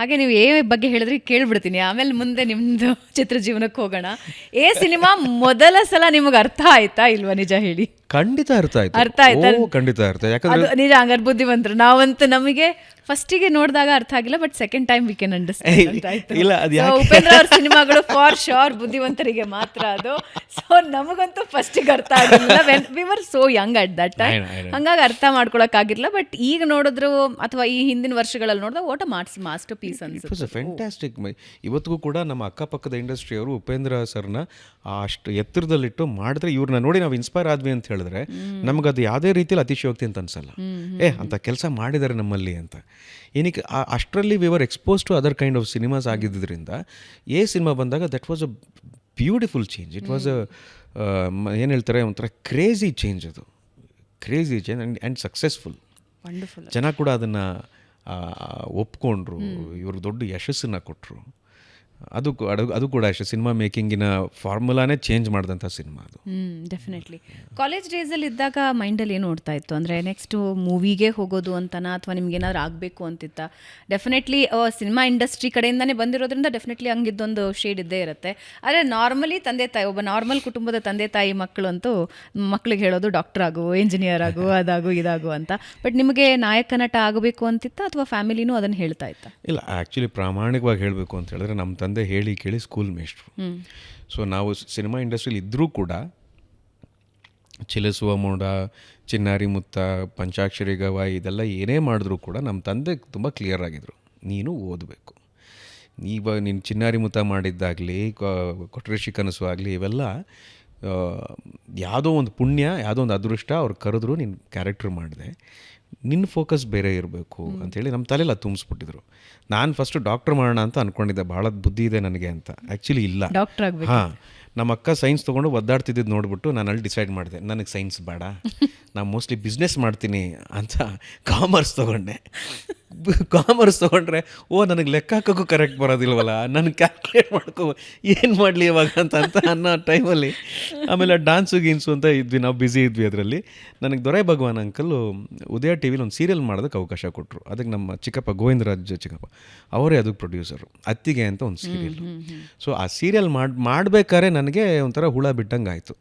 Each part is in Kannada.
ಹಾಗೆ ನೀವು ಏ ಬಗ್ಗೆ ಹೇಳಿದ್ರೆ ಕೇಳ್ಬಿಡ್ತೀನಿ. ಆಮೇಲೆ ಮುಂದೆ ನಿಮ್ದು ಚಿತ್ರ ಜೀವನಕ್ಕೆ ಹೋಗೋಣ. ಎ ಸಿನಿಮಾ ಮೊದಲ ಸಲ ನಿಮಗೆ ಅರ್ಥ ಆಯ್ತಾ ಇಲ್ವಾ? ನಿಜ ಹೇಳಿ. ಖಂಡಿತ ಅರ್ಥ ಆಯ್ತು. ಅರ್ಥ ಆಯ್ತಾ? ಓ ಖಂಡಿತ ಅರ್ಥ. ಯಾಕಂದ್ರೆ ಅದು ನಿಜ ಹಂಗಾರೆ ಬುದ್ಧಿವಂತರು ನಾವಂತೂ ನಮಗೆ ಫಸ್ಟಿಗೆ ನೋಡಿದಾಗ ಅರ್ಥ ಆಗಿಲ್ಲ but second time we can understand ಇಲ್ಲ, ಅದ್ ಉಪೇಂದ್ರ ಅವ್ರ ಸಿನಿಮಾಗಳು ಫಾರ್ ಶೋರ್ ಬುದ್ಧಿವಂತರಿಗೆ ಮಾತ್ರ ಅದು. ಸೊ ನಮಗಂತೂ ಫಸ್ಟಿಗೆ ಅರ್ಥ ಆಗಿಲ್ಲ. We were so young at that time I know, I know. ಹಂಗಾಗಿ ಅರ್ಥ ಬಟ್ ಈಗ ನೋಡಿದ್ರು ಅಥವಾ ಈ ಹಿಂದಿನ ವರ್ಷಗಳಲ್ಲಿ ನೋಡಿದ್ರೆ ಓಟ ಮಾಸ್ ಮಾಸ್ಟರ್ ಪೀಸ್ ಇಟ್ ಅನ್ಸುತ್ತೆ. ವಾಸ್ ಅ ಫ್ಯಾಂಟಾಸ್ಟಿಕ್ ಇವತ್ತಿಗೂ ಕೂಡ ನಮ್ಮ ಅಕ್ಕಪಕ್ಕದ ಇಂಡಸ್ಟ್ರಿಯವರು ಉಪೇಂದ್ರ ಸರ್ನ ಅಷ್ಟು ಎತ್ತರದಲ್ಲಿಟ್ಟು ಮಾಡಿದ್ರೆ ಇವ್ರನ್ನ ನೋಡಿ ನಾವು ಇನ್ಸ್ಪೈರ್ ಆದ್ವಿ ಅಂತ ಹೇಳಿದ್ರೆ ನಮಗದು ಯಾವುದೇ ರೀತಿಯಲ್ಲಿ ಅತಿಶಯೋಕ್ತಿ ಅಂತ ಅನ್ಸಲ್ಲ. ಏ ಅಂತ ಕೆಲಸ ಮಾಡಿದ್ದಾರೆ ನಮ್ಮಲ್ಲಿ ಅಂತ. ಏನಕ್ಕೆ ಆ- ಅಷ್ಟರಲ್ಲಿ we were expose to other kind of cinemas ಆಗಿದ್ದರಿಂದ ಏ ಸಿನಿಮಾ ಬಂದಾಗ that was a beautiful change it was a ಏನು ಹೇಳ್ತಾರೆ ಒಂಥರ ಕ್ರೇಜಿ ಚೇಂಜ್ ಅದು. Crazy change and and successful ಜನ ಕೂಡ ಅದನ್ನು ಒಪ್ಕೊಂಡ್ರು. ಇವರು ದೊಡ್ಡ ಯಶಸ್ಸನ್ನು ಕೊಟ್ಟರು ಅದು ಅದು ಅದು ಕೂಡ ಅಷ್ಟೇ. ಸಿನಿಮಾ ಮೇಕಿಂಗಿನ ಫಾರ್ಮುಲಾನೇ ಚೇಂಜ್ ಮಾಡಿದಂಥ ಸಿನಿಮಾ ಅದು. ಡೆಫಿನೆಟ್ಲಿ ಕಾಲೇಜ್ ಡೇಸಲ್ಲಿ ಇದ್ದಾಗ ಮೈಂಡಲ್ಲಿ ಏನು ನೋಡ್ತಾ ಇತ್ತು? ಅಂದರೆ ನೆಕ್ಸ್ಟು ಮೂವಿಗೆ ಹೋಗೋದು ಅಂತನ? ಅಥವಾ ನಿಮ್ಗೆ ಏನಾದರೂ ಆಗಬೇಕು ಅಂತಿತ್ತ? ಡೆಫಿನೆಟ್ಲಿ ಸಿನಿಮಾ ಇಂಡಸ್ಟ್ರಿ ಕಡೆಯಿಂದನೇ ಬಂದಿರೋದ್ರಿಂದ ಡೆಫಿನೆಟ್ಲಿ ಹಂಗಿದ್ದೊಂದು ಶೇಡ್ ಇದ್ದೇ ಇರುತ್ತೆ. ಆದರೆ ನಾರ್ಮಲಿ ತಂದೆ ತಾಯಿ ಒಬ್ಬ ನಾರ್ಮಲ್ ಕುಟುಂಬದ ತಂದೆ ತಾಯಿ ಮಕ್ಕಳು ಅಂತೂ ಮಕ್ಳಿಗೆ ಹೇಳೋದು ಡಾಕ್ಟರ್ ಆಗು ಇಂಜಿನಿಯರ್ ಆಗು ಅದಾಗು ಇದಾಗು ಅಂತ. ಬಟ್ ನಿಮಗೆ ನಾಯಕ ನಟ ಆಗಬೇಕು ಅಂತಿತ್ತ? ಅಥವಾ ಫ್ಯಾಮಿಲಿನೂ ಅದನ್ನು ಹೇಳ್ತಾ ಇತ್ತ? ಇಲ್ಲ ಆ್ಯಕ್ಚುಲಿ ಪ್ರಾಮಾಣಿಕವಾಗಿ ಹೇಳಬೇಕು ಅಂತ ಹೇಳಿದ್ರೆ ನಮ್ಮ ತಂದೆ ಹೇಳಿ ಕೇಳಿ ಸ್ಕೂಲ್ ಮೇಷ್ಟ್ರು ಸೊ ನಾವು ಸಿನಿಮಾ ಇಂಡಸ್ಟ್ರಿಲಿ ಇದ್ದರೂ ಕೂಡ ಚಿಲಿಸುವ ಮೋಡ ಚಿನ್ನಾರಿ ಮುತ್ತ ಪಂಚಾಕ್ಷರಿ ಗವಾಯಿ ಇದೆಲ್ಲ ಏನೇ ಮಾಡಿದ್ರೂ ಕೂಡ ನಮ್ಮ ತಂದೆ ತುಂಬ ಕ್ಲಿಯರ್ ಆಗಿದ್ರು. ನೀನು ಓದಬೇಕು. ನೀವ ನೀನು ಚಿನ್ನಾರಿ ಮುತ್ತ ಮಾಡಿದ್ದಾಗಲಿ ಕೊಟ್ರೇಶಿ ಕನಸು ಆಗಲಿ ಇವೆಲ್ಲ ಯಾವುದೋ ಒಂದು ಪುಣ್ಯ ಯಾವುದೋ ಒಂದು ಅದೃಷ್ಟ ಅವ್ರು ಕರೆದ್ರು ನೀನು ಕ್ಯಾರೆಕ್ಟ್ರ್ ಮಾಡಿದೆ. ನಿನ್ನ ಫೋಕಸ್ ಬೇರೆ ಇರಬೇಕು ಅಂಥೇಳಿ ನಮ್ಮ ತಲೆಲ್ಲ ತುಂಬಿಸ್ಬಿಟ್ಟಿದ್ರು. ನಾನು ಫಸ್ಟು ಡಾಕ್ಟರ್ ಮಾಡೋಣ ಅಂತ ಅಂದ್ಕೊಂಡಿದ್ದೆ ಭಾಳ ಬುದ್ಧಿ ಇದೆ ನನಗೆ ಅಂತ. ಆ್ಯಕ್ಚುಲಿ ಇಲ್ಲ. ಡಾಕ್ಟರ್ ಹಾಂ ನಮ್ಮ ಅಕ್ಕ ಸೈನ್ಸ್ ತೊಗೊಂಡು ಒದ್ದಾಡ್ತಿದ್ದು ನೋಡ್ಬಿಟ್ಟು ನಾನು ಅಲ್ಲಿ ಡಿಸೈಡ್ ಮಾಡಿದೆ ನನಗೆ ಸೈನ್ಸ್ ಬೇಡ ನಾನು ಮೋಸ್ಟ್ಲಿ ಬಿಸ್ನೆಸ್ ಮಾಡ್ತೀನಿ ಅಂತ ಕಾಮರ್ಸ್ ತೊಗೊಂಡೆ. ಕಾಮರ್ಸ್ ತೊಗೊಂಡ್ರೆ ಓ ನನಗೆ ಲೆಕ್ಕ ಹಾಕೋಕ್ಕೂ ಕರೆಕ್ಟ್ ಬರೋದಿಲ್ವಲ್ಲ? ನಾನು ಕ್ಯಾಲ್ಕುಲೇಟ್ ಮಾಡ್ಕೋ ಏನು ಮಾಡಲಿ ಇವಾಗ ಅಂತ ಅಂತ ಅನ್ನೋ ಟೈಮಲ್ಲಿ ಆಮೇಲೆ ಡಾನ್ಸು ಗೀನ್ಸು ಅಂತ ಇದ್ವಿ ನಾವು ಬ್ಯುಸಿ ಇದ್ವಿ ಅದರಲ್ಲಿ. ನನಗೆ ದೊರೆ ಭಗವಾನ್ ಅಂಕಲು ಉದಯ ಟಿ ವಿಲಿ ಒಂದು ಸೀರಿಯಲ್ ಮಾಡೋದಕ್ಕೆ ಅವಕಾಶ ಕೊಟ್ಟರು ಅದಕ್ಕೆ ನಮ್ಮ ಚಿಕ್ಕಪ್ಪ ಗೋವಿಂದರಾಜ್ ಚಿಕ್ಕಪ್ಪ ಅವರೇ ಅದಕ್ಕೆ ಪ್ರೊಡ್ಯೂಸರು ಅತ್ತಿಗೆ ಅಂತ ಒಂದು ಸೀರಿಯಲ್ ಸೊ ಆ ಸೀರಿಯಲ್ ಮಾಡಿ ಮಾಡಬೇಕಾದ್ರೆ ನನಗೆ ಒಂಥರ ಹುಳ ಬಿಟ್ಟಂಗೆ ಆಯಿತು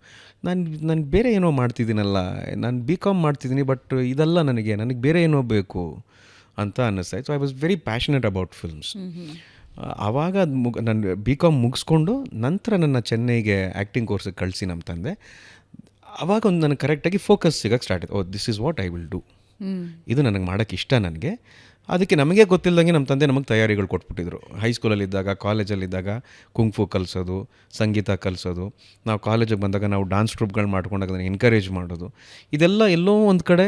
ನಾನು ನಾನು ಬೇರೆ ಏನೋ ಮಾಡ್ತಿದ್ದೀನಲ್ಲ ನಾನು ಬಿ ಕಾಮ್ ಮಾಡ್ತಿದ್ದೀನಿ ಬಟ್ ಇದೆಲ್ಲ ನನಗೆ ನನಗೆ ಬೇರೆ ಏನೋ ಬೇಕು. ಅಂತ ಅನ್ನಿಸ್ತಾಯಿತ್ತು. So I was very passionate about films ಆವಾಗ ಅದು ಮುಗ್ ನಾನು ಬಿ ಕಾಮ್ ಮುಗಿಸ್ಕೊಂಡು ನಂತರ ನನ್ನ ಚೆನ್ನೈಗೆ ಆ್ಯಕ್ಟಿಂಗ್ ಕೋರ್ಸಿಗೆ ಕಳಿಸಿ ನಮ್ಮ ತಂದೆ. ಆವಾಗ ಒಂದು ನನಗೆ ಕರೆಕ್ಟಾಗಿ ಫೋಕಸ್ ಸಿಗೋಕ್ಕೆ ಸ್ಟಾರ್ಟ್ ಆಯ್ತು. ಓ this is what I will do ಇದು ನನಗೆ ಮಾಡೋಕ್ಕೆ ಇಷ್ಟ ನನಗೆ. ಅದಕ್ಕೆ ನಮಗೆ ಗೊತ್ತಿಲ್ಲದಂಗೆ ನಮ್ಮ ತಂದೆ ನಮಗೆ ತಯಾರಿಗಳು ಕೊಟ್ಬಿಟ್ಟಿದ್ರು. ಹೈಸ್ಕೂಲಲ್ಲಿದ್ದಾಗ ಕಾಲೇಜಲ್ಲಿದ್ದಾಗ ಕುಂಗ್ಫು ಕಲಿಸೋದು, ಸಂಗೀತ ಕಲಿಸೋದು. ನಾವು ಕಾಲೇಜಿಗೆ ಬಂದಾಗ ನಾವು ಡಾನ್ಸ್ ಟ್ರೂಪ್ಗಳು ಮಾಡ್ಕೊಂಡಾಗ ಅದನ್ನು ಎನ್ಕರೇಜ್ ಮಾಡೋದು. ಇದೆಲ್ಲ ಎಲ್ಲೋ ಒಂದು ಕಡೆ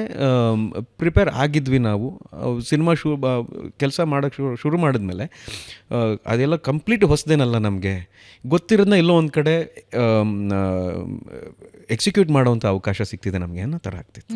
ಪ್ರಿಪೇರ್ ಆಗಿದ್ವಿ ನಾವು. ಸಿನಿಮಾ ಶೂ ಕೆಲಸ ಮಾಡೋಕ್ಕೆ ಶುರು ಶುರು ಮಾಡಿದ್ಮೇಲೆ ಅದೆಲ್ಲ ಕಂಪ್ಲೀಟ್ ಹೊಸದೇನಲ್ಲ ನಮಗೆ. ಗೊತ್ತಿರೋದನ್ನ ಎಲ್ಲೋ ಒಂದು ಕಡೆ ಎಕ್ಸಿಕ್ಯೂಟ್ ಮಾಡೋವಂಥ ಅವಕಾಶ ಸಿಗ್ತಿದೆ ನಮಗೆ ಅನ್ನೋ ಥರ ಆಗ್ತಿತ್ತು.